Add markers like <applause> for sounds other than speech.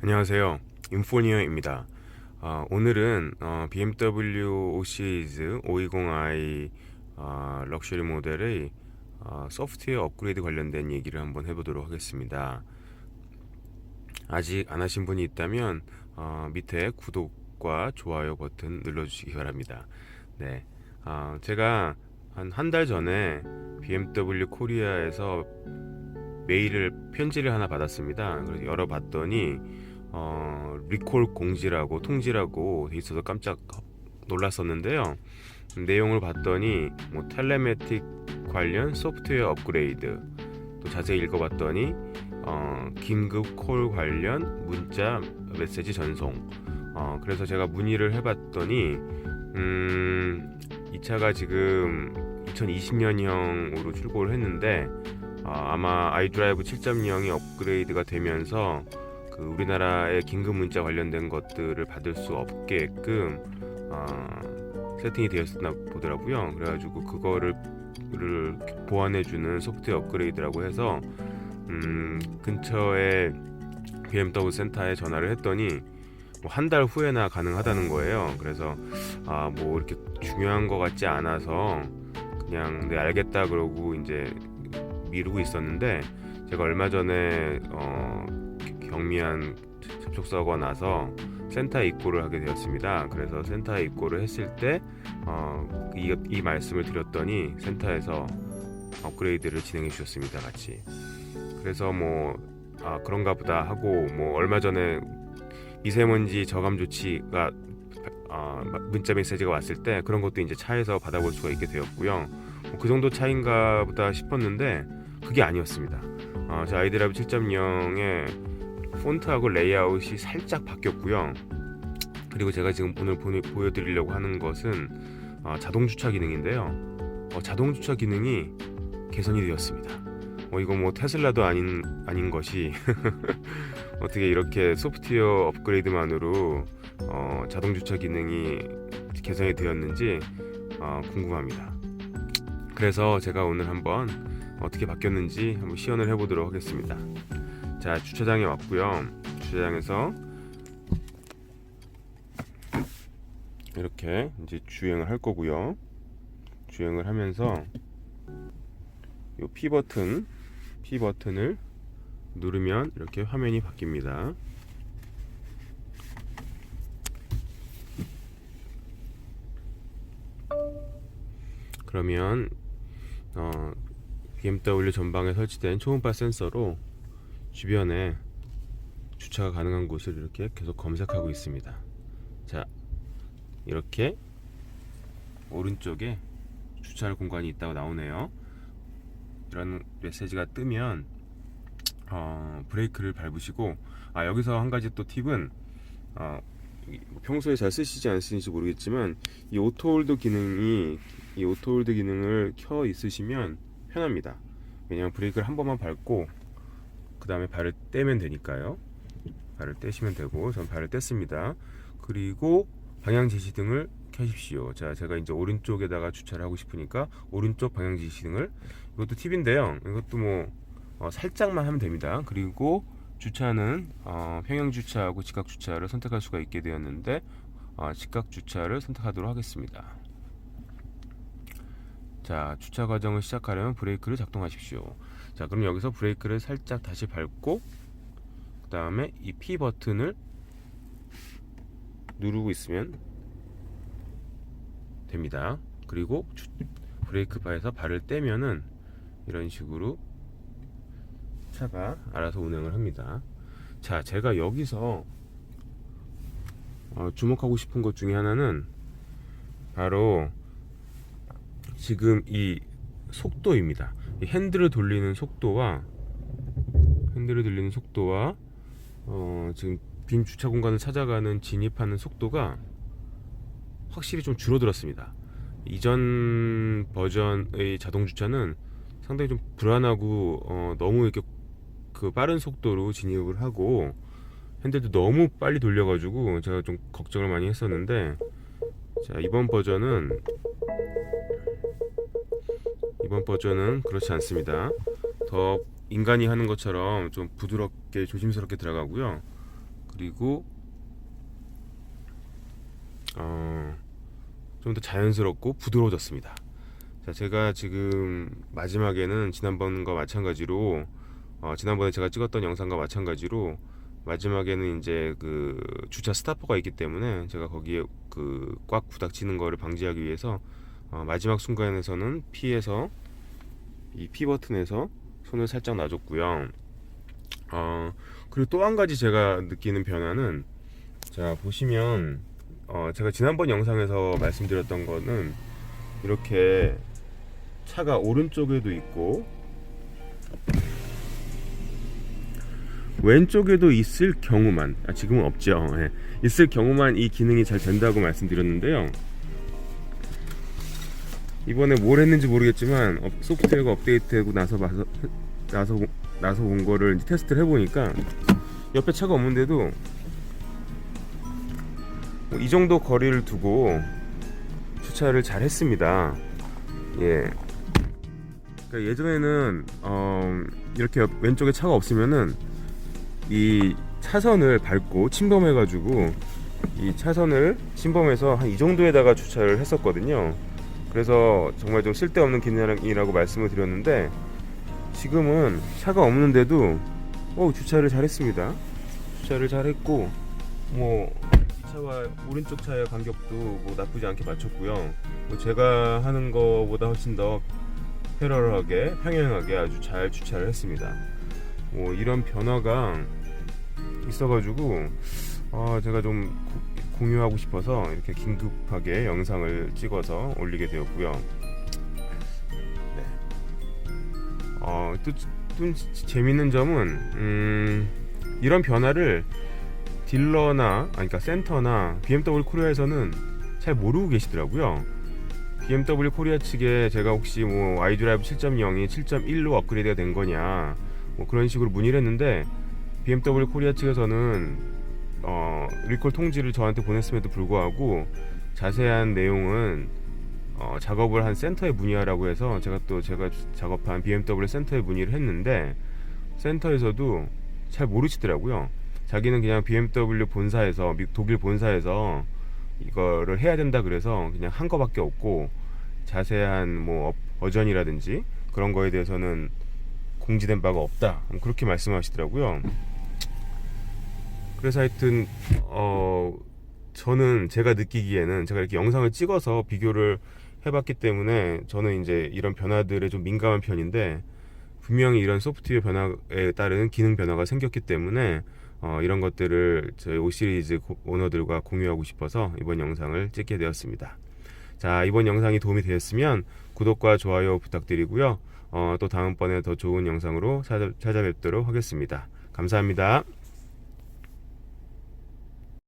안녕하세요. 인포니어입니다. 어, 오늘은 어, BMW 5 시리즈 520i 어, 럭셔리 모델의 어, 소프트웨어 업그레이드 관련된 얘기를 한번 해보도록 하겠습니다. 아직 안 하신 분이 있다면 어, 밑에 구독과 좋아요 버튼 눌러주시기 바랍니다. 네, 어, 제가 한 한 달 전에 BMW 코리아에서 메일을 편지를 하나 받았습니다. 그래서 열어봤더니 어, 리콜 공지라고 통지라고 돼 있어서 깜짝 놀랐었는데요. 내용을 봤더니 뭐 텔레매틱 관련 소프트웨어 업그레이드 또 자세히 읽어봤더니 어, 긴급 콜 관련 문자 메시지 전송 어, 그래서 제가 문의를 해봤더니 음, 이 차가 지금 2020년형으로 출고를 했는데 어, 아마 아이드라이브 7.0이 업그레이드가 되면서 그 우리나라의 긴급 문자 관련된 것들을 받을 수 없게끔 어, 세팅이 되었나 보더라고요. 그래가지고 그거를 를 보완해주는 소프트웨어 업그레이드라고 해서 음, 근처에 BMW 센터에 전화를 했더니 뭐 한달 후에나 가능하다는 거예요. 그래서 아 뭐 이렇게 중요한 것 같지 않아서 그냥 네 알겠다 그러고 이제 미루고 있었는데 제가 얼마 전에 어, 경미한 접촉사고가 나서 센터에 입고를 하게 되었습니다. 그래서 센터에 입고를 했을 때 어, 이, 이 말씀을 드렸더니 센터에서 업그레이드를 진행해 주셨습니다. 같이. 그래서 뭐 아, 그런가 보다 하고 뭐 얼마 전에 미세먼지 저감 조치가 어, 문자 메시지가 왔을 때 그런 것도 이제 차에서 받아볼 수가 있게 되었고요. 뭐 그 정도 차인가 보다 싶었는데 그게 아니었습니다. 어, 제 아이드라이브 7.0의 폰트하고 레이아웃이 살짝 바뀌었고요. 그리고 제가 지금 오늘 보여드리려고 하는 것은 어, 자동 주차 기능인데요. 어, 자동 주차 기능이 개선이 되었습니다. 어, 이거 뭐 테슬라도 아닌 아닌 것이 <laughs> 어떻게 이렇게 소프트웨어 업그레이드만으로 어, 자동 주차 기능이 개선이 되었는지 어, 궁금합니다. 그래서 제가 오늘 한번 어떻게 바뀌었는지 한번 시연을 해보도록 하겠습니다. 자 주차장에 왔고요. 주차장에서 이렇게 이제 주행을 할 거고요. 주행을 하면서 이 P 버튼, P 버튼을 누르면 이렇게 화면이 바뀝니다. 그러면 어, BMW 전방에 설치된 초음파 센서로 주변에 주차가 가능한 곳을 이렇게 계속 검색하고 있습니다. 자, 이렇게 오른쪽에 주차할 공간이 있다고 나오네요. 이런 메시지가 뜨면 어, 브레이크를 밟으시고 아 여기서 한 가지 또 팁은 어, 이- 뭐 평소에 잘 쓰시지 않으시는지 모르겠지만 이 오토홀드 기능이 이 오토홀드 기능을 켜 있으시면 편합니다. 왜냐하면 브레이크를 한 번만 밟고 그 다음에 발을 떼면 되니까요. 발을 떼시면 되고 전 발을 뗐습니다. 그리고 방향 지시등을 켜십시오. 자, 제가 이제 오른쪽에다가 주차를 하고 싶으니까 오른쪽 방향 지시등을 이것도 팁인데요. 이것도 뭐 어, 살짝만 하면 됩니다. 그리고 주차는 어, 평행 주차하고 직각 주차를 선택할 수가 있게 되었는데 어, 직각 주차를 선택하도록 하겠습니다. 자, 주차 과정을 시작하려면 브레이크를 작동하십시오. 자, 그럼 여기서 브레이크를 살짝 다시 밟고 그 다음에 이 P 버튼을 누르고 있으면 됩니다. 그리고 주- 브레이크 바에서 발을 떼면은 이런 식으로 차가 알아서 운행을 합니다. 자, 제가 여기서 어, 주목하고 싶은 것 중에 하나는 바로 지금 이 속도입니다. 이 핸들을 돌리는 속도와 핸들을 돌리는 속도와 어, 지금 빈 주차 공간을 찾아가는 진입하는 속도가 확실히 좀 줄어들었습니다. 이전 버전의 자동 주차는 상당히 좀 불안하고 어, 너무 이렇게 그 빠른 속도로 진입을 하고 핸들도 너무 빨리 돌려가지고 제가 좀 걱정을 많이 했었는데 자 이번 버전은 이번 버전은 그렇지 않습니다. 더 인간이 하는 것처럼 좀 부드럽게 조심스럽게 들어가고요. 그리고 어, 좀 더 자연스럽고 부드러워졌습니다. 자, 제가 지금 마지막에는 지난번과 마찬가지로 어, 지난번에 제가 찍었던 영상과 마찬가지로 마지막에는 이제 그 주차 스타퍼가 있기 때문에 제가 거기에 그 꽉 부닥치는 거를 방지하기 위해서 어, 마지막 순간에서는 P에서 이 P 버튼에서 손을 살짝 놔줬고요. 어, 그리고 또 한 가지 제가 느끼는 변화는 자 보시면 어, 제가 지난번 영상에서 말씀드렸던 거는 이렇게 차가 오른쪽에도 있고 왼쪽에도 있을 경우만 아, 지금은 없죠 예. 있을 경우만 이 기능이 잘 된다고 말씀드렸는데요 이번에 뭘 했는지 모르겠지만 업- 소프트웨어가 업데이트되고 나서 봐서 나서 나서 온 거를 테스트를 해보니까 옆에 차가 없는데도 뭐 이 정도 거리를 두고 주차를 잘 했습니다. 예. 그러니까 예전에는 어, 이렇게 옆- 왼쪽에 차가 없으면은 이 차선을 밟고 침범해가지고 이 차선을 침범해서 한 이 정도에다가 주차를 했었거든요. 그래서 정말 좀 쓸데없는 기능이라고 말씀을 드렸는데 지금은 차가 없는데도 어, 주차를 잘했습니다. 주차를 잘했고 뭐 이 차와 오른쪽 차의 간격도 뭐 나쁘지 않게 맞췄고요. 뭐 제가 하는 거보다 훨씬 더 패러럴하게 평행하게 아주 잘 주차를 했습니다. 뭐 이런 변화가 있어가지고 아 제가 좀 고- 공유하고 싶어서 이렇게 긴급하게 영상을 찍어서 올리게 되었고요. 네. 어또 좀 재밌는 점은 음, 이런 변화를 딜러나 아니 그러니까 센터나 BMW 코리아에서는 잘 모르고 계시더라고요. BMW 코리아 측에 제가 혹시 뭐 iDrive 7.0이 7.1로 업그레이드가 된 거냐 뭐 그런 식으로 문의를 했는데 BMW 코리아 측에서는 어, 리콜 통지를 저한테 보냈음에도 불구하고 자세한 내용은 어, 작업을 한 센터에 문의하라고 해서 제가 또 제가 작업한 BMW 센터에 문의를 했는데 센터에서도 잘 모르시더라고요. 자기는 그냥 BMW 본사에서 미- 독일 본사에서 이거를 해야 된다 그래서 그냥 한 거밖에 없고 자세한 뭐 업- 버전이라든지 그런 거에 대해서는 공지된 바가 없다 그렇게 말씀하시더라고요. 그래서 하여튼 어 저는 제가 느끼기에는 제가 이렇게 영상을 찍어서 비교를 해봤기 때문에 저는 이제 이런 변화들에 좀 민감한 편인데 분명히 이런 소프트웨어 변화에 따른 기능 변화가 생겼기 때문에 어, 이런 것들을 저희 5 시리즈 고- 오너들과 공유하고 싶어서 이번 영상을 찍게 되었습니다. 자 이번 영상이 도움이 되었으면 구독과 좋아요 부탁드리고요. 어, 또 다음번에 더 좋은 영상으로 찾아, 찾아뵙도록 하겠습니다. 감사합니다.